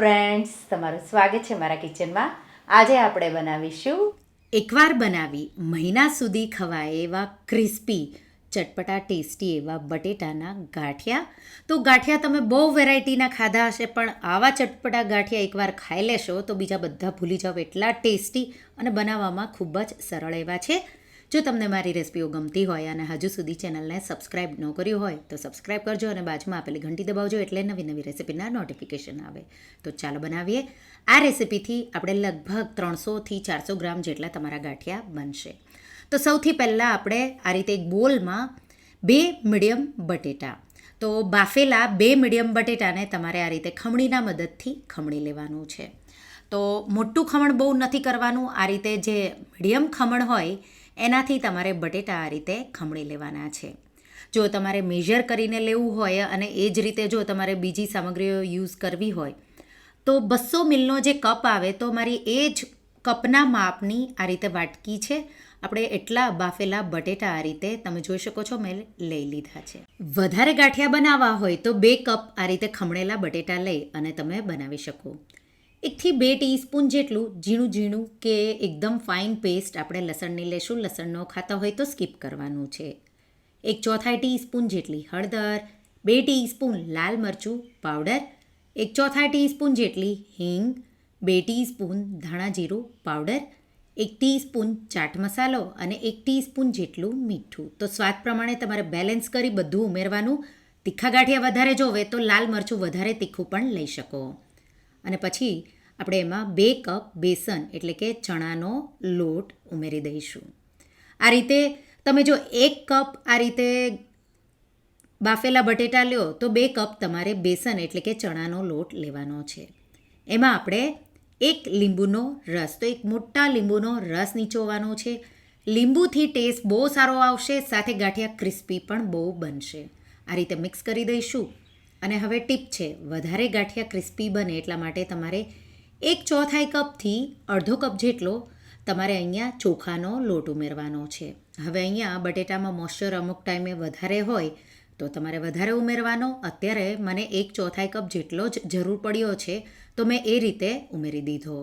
Friends તમારું સ્વાગત છે મારા કિચનમાં આજે આપણે બનાવીશું એકવાર બનાવી મહિના સુધી ખવાય એવા ક્રિસ્પી ચટપટા ટેસ્ટી એવા બટેટાના ગાંઠિયા. તો ગાંઠિયા તમે બહુ વેરાયટીના ખાધા હશે, પણ આવા ચટપટા ગાંઠિયા એકવાર ખાઈ લેશો તો બીજા બધા ભૂલી જાઓ. એટલા ટેસ્ટી અને બનાવવામાં ખૂબ જ સરળ એવા છે. જો તમને મારી રેસિપીઓ ગમતી હોય અને હજુ સુધી ચેનલને સબસ્ક્રાઇબ ન કર્યું હોય, તો સબસ્ક્રાઇબ કરજો અને બાજુમાં આપેલી ઘંટી દબાવજો એટલે નવી નવી રેસિપીના નોટિફિકેશન આવે. તો ચાલો બનાવીએ. આ રેસિપીથી આપણે લગભગ ત્રણસોથી ચારસો ગ્રામ જેટલા તમારા ગાંઠિયા બનશે. તો સૌથી પહેલાં આપણે આ રીતે એક બોલમાં બે મીડિયમ બટેટા, તો બાફેલા બે મીડિયમ બટેટાને તમારે આ રીતે ખમણીના મદદથી ખમણી લેવાનું છે. તો મોટું ખમણ બહુ નથી કરવાનું, આ રીતે જે મીડિયમ ખમણ હોય એનાથી તમારે બટેટા આ રીતે ખમણી લેવાના છે. જો તમારે મેઝર કરીને લેવું હોય અને એ જ રીતે જો તમારે બીજી સામગ્રીઓ યુઝ કરવી હોય, તો બસો મિલનો જે કપ આવે તો મારી એ જ કપના માપની આ રીતે વાટકી છે. આપણે એટલા બાફેલા બટેટા આ રીતે તમે જોઈ શકો છો મેં લઈ લીધા છે. વધારે ગાંઠિયા બનાવવા હોય તો બે કપ આ રીતે ખમણેલા બટેટા લઈ અને તમે બનાવી શકો. એકથી બે ટીસ્પૂન જેટલું ઝીણું ઝીણું કે એકદમ ફાઇન પેસ્ટ આપણે લસણની લેશું, લસણ ન ખાતા હોય તો સ્કીપ કરવાનું છે. એક ચોથાઈ ટીસ્પૂન જેટલી હળદર, બે ટીસ્પૂન લાલ મરચું પાવડર, એક ચોથાઈ ટીસ્પૂન જેટલી હિંગ, બે ટીસ્પૂન ધાણા જીરું પાવડર, એક ટીસ્પૂન ચાટ મસાલો અને એક ટીસ્પૂન જેટલું મીઠું. તો સ્વાદ પ્રમાણે તમારે બેલેન્સ કરી બધું ઉમેરવાનું. તીખા ગાંઠિયા વધારે જોવે તો લાલ મરચું વધારે તીખું પણ લઈ શકો. અને પછી આપણે એમાં બે કપ બેસન, એટલે કે ચણાનો લોટ ઉમેરી દઈશું. આ રીતે તમે જો એક કપ આ રીતે બાફેલા બટેટા લ્યો, તો બે કપ તમારે બેસન, એટલે કે ચણાનો લોટ લેવાનો છે. એમાં આપણે એક લીંબુનો રસ, તો એક મોટા લીંબુનો રસ નીચોવાનો છે. લીંબુથી ટેસ્ટ બહુ સારો આવશે, સાથે ગાંઠિયા ક્રિસ્પી પણ બહુ બનશે. આ રીતે મિક્સ કરી દઈશું. અને હવે ટીપ છે, વધારે ગાંઠિયા ક્રિસ્પી બને એટલા માટે તમારે એક ચોથાઈ કપથી અડધો કપ જેટલો તમારે અહીંયા ચોખાનો લોટ ઉમેરવાનો છે. હવે અહીંયા બટેટામાં મોઇશ્ચર અમુક ટાઈમે વધારે હોય તો તમારે વધારે ઉમેરવાનો. અત્યારે મને એક ચોથાઈ કપ જેટલો જ જરૂર પડ્યો છે, તો મેં એ રીતે ઉમેરી દીધો.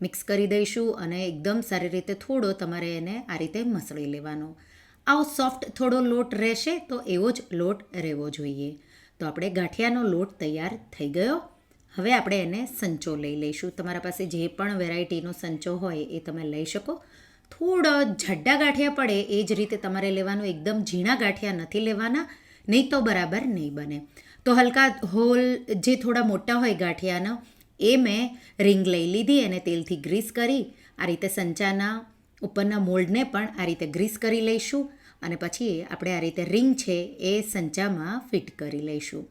મિક્સ કરી દઈશું અને એકદમ સારી રીતે થોડો તમારે એને આ રીતે મસળી લેવાનો. આવો સોફ્ટ થોડો લોટ રહેશે તો એવો જ લોટ રહેવો જોઈએ. તો આપણે ગાંઠિયાનો લોટ તૈયાર થઈ ગયો. હવે આપણે એને સંચો લઈ લઈશું. તમારા પાસે જે પણ વેરાયટીનો સંચો હોય એ તમે લઈ શકો. થોડો જાડા ગાંઠિયા પડે, એ જ રીતે તમારે લેવાનું. એકદમ ઝીણા ગાંઠિયા નથી લેવાના, નહીં તો બરાબર નહીં બને. તો હલકા હોલ જે થોડા મોટા હોય ગાંઠિયાનો, એ મેં રિંગ લઈ લીધી, એને તેલથી ગ્રીસ કરી. આ રીતે સંચાના ઉપરના મોલ્ડને પણ આ રીતે ગ્રીસ કરી લઈશું. અને પછી આપણે આ રીતે રિંગ છે એ સંચામાં ફિટ કરી લઈશું.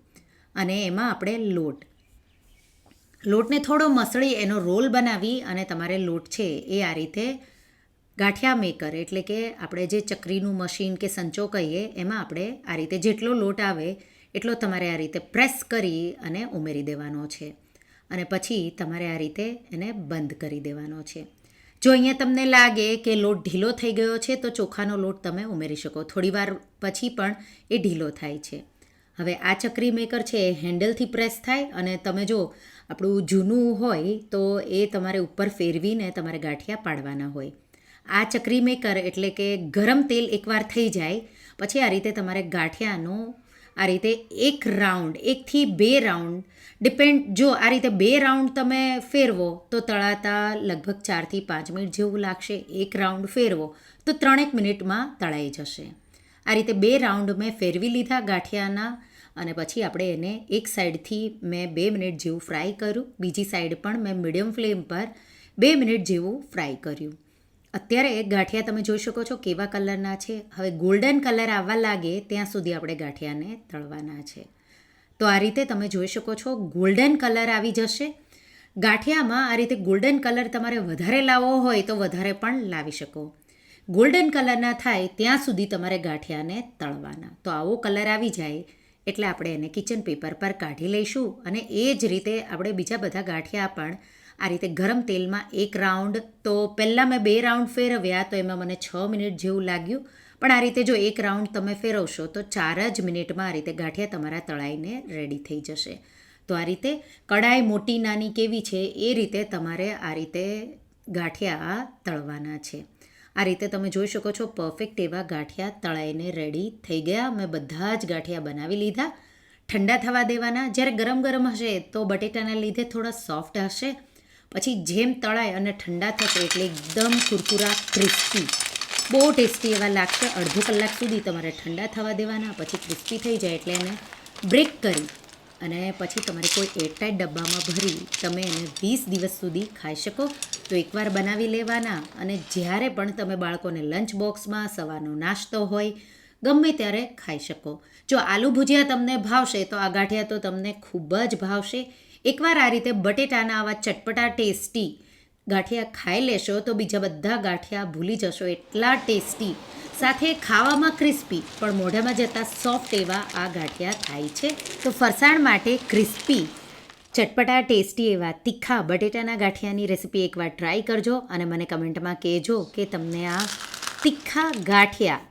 અને એમાં આપણે લોટ. લોટને થોડો મસળી એનો રોલ બનાવી અને તમારે લોટ છે એ આ રીતે ગાંઠિયા મેકર, એટલે કે આપણે જે ચકરીનું મશીન કે સંચો કહીએ, એમાં આપણે આ રીતે જેટલો લોટ આવે એટલો તમારે આ રીતે પ્રેસ કરી અને ઉમેરી દેવાનો છે. અને પછી તમારે આ રીતે એને બંધ કરી દેવાનો છે. જો અહીંયા તમને લાગે કે લોટ ઢીલો થઈ ગયો છે, તો ચોખાનો લોટ તમે ઉમેરી શકો. થોડીવાર પછી પણ એ ઢીલો થાય છે. હવે આ ચકરી મેકર છે, એ હેન્ડલથી પ્રેસ થાય અને તમે જો આપણું જૂનું હોય, તો એ તમારે ઉપર ફેરવીને તમારે ગાંઠિયા પાડવાના હોય. આ ચકરી મેકર એટલે કે ગરમ તેલ એકવાર થઈ જાય, પછી આ રીતે તમારે ગાંઠિયાનો આ રીતે એક રાઉન્ડ, એકથી બે રાઉન્ડ, ડિપેન્ડ, જો આ રીતે બે રાઉન્ડ તમે ફેરવો, તો તળાતા લગભગ ચારથી પાંચ મિનિટ જેવું લાગશે. એક રાઉન્ડ ફેરવો, તો ત્રણેક મિનિટમાં તળાઈ જશે. આ રીતે બે રાઉન્ડ મેં ફેરવી લીધા ગાંઠિયાના અને પછી આપણે એને એક સાઈડથી મેં બે મિનિટ જેવું ફ્રાય કર્યું. બીજી સાઈડ પણ મેં મીડિયમ ફ્લેમ પર બે મિનિટ જેવું ફ્રાય કર્યું. અત્યારે ગાંઠિયા તમે જોઈ શકો છો કેવા કલરના છે. હવે ગોલ્ડન કલર આવવા લાગે ત્યાં સુધી આપણે ગાંઠિયાને તળવાના છે. તો આ રીતે તમે જોઈ શકો છો ગોલ્ડન કલર આવી જશે. ગાંઠિયામાં આ રીતે ગોલ્ડન કલર તમારે વધારે લાવવો હોય તો વધારે પણ લાવી શકો. ગોલ્ડન કલરના થાય ત્યાં સુધી તમારે ગાંઠિયાને તળવાના. તો આવો કલર આવી જાય એટલે આપણે એને કિચન પેપર પર કાઢી લઈશું અને એ જ રીતે આપણે બીજા બધા ગાંઠિયા પણ આ રીતે ગરમ તેલમાં એક રાઉન્ડ, તો પહેલાં મેં બે રાઉન્ડ ફેરવ્યા, તો એમાં મને છ મિનિટ જેવું લાગ્યું. પણ આ રીતે જો એક રાઉન્ડ તમે ફેરવશો, તો ચાર જ મિનિટમાં આ રીતે ગાંઠિયા તમારા તળાઈને રેડી થઈ જશે. તો આ રીતે કડાઈ મોટી નાની કેવી છે, એ રીતે તમારે આ રીતે ગાંઠિયા તળવાના છે. આ રીતે તમે જોઈ શકો છો પરફેક્ટ એવા ગાંઠિયા તળાઈને રેડી થઈ ગયા. મેં બધા જ ગાંઠિયા બનાવી લીધા. ઠંડા થવા દેવાના. જ્યારે ગરમ ગરમ હશે, તો બટેટાના લીધે થોડા સોફ્ટ હશે. પછી જેમ તળાય અને ઠંડા થશે એટલે એકદમ કુરકુરા ક્રિસ્પી બહુ ટેસ્ટી એવા લાગશે. અડધો કલાક સુધી તમારે ઠંડા થવા દેવાના, પછી ક્રિસ્પી થઈ જાય એટલે એને બ્રેક કરી અને પછી તમારે કોઈ એરટાઈટ ડબ્બામાં ભરી તમે એને વીસ દિવસ સુધી ખાઈ શકો. તો એકવાર બનાવી લેવાના અને જ્યારે પણ તમે બાળકોને લંચ બોક્સમાં સવારનો નાસ્તો હોય, ગમે ત્યારે ખાઈ શકો. જો આલુ ભુજિયા તમને ભાવશે, તો આ ગાંઠિયા તો તમને ખૂબ જ ભાવશે. એકવાર આ રીતે બટેટાના આવા ચટપટા ટેસ્ટી ગાંઠિયા ખાઈ લેશો તો બીજા બધા ગાંઠિયા ભૂલી જશો. એટલા ટેસ્ટી. સાથે ખાવામાં ક્રિસ્પી પણ મોઢામાં જતાં સોફ્ટ એવા આ ગાંઠિયા થાય છે. તો ફરસાણ માટે ક્રિસ્પી ચટપટા, ટેસ્ટી એવા તીખા બટેટાના ગાંઠિયાની રેસીપી એકવાર ટ્રાય કરજો અને મને કમેન્ટમાં કહેજો કે તમને આ તીખા ગાંઠિયા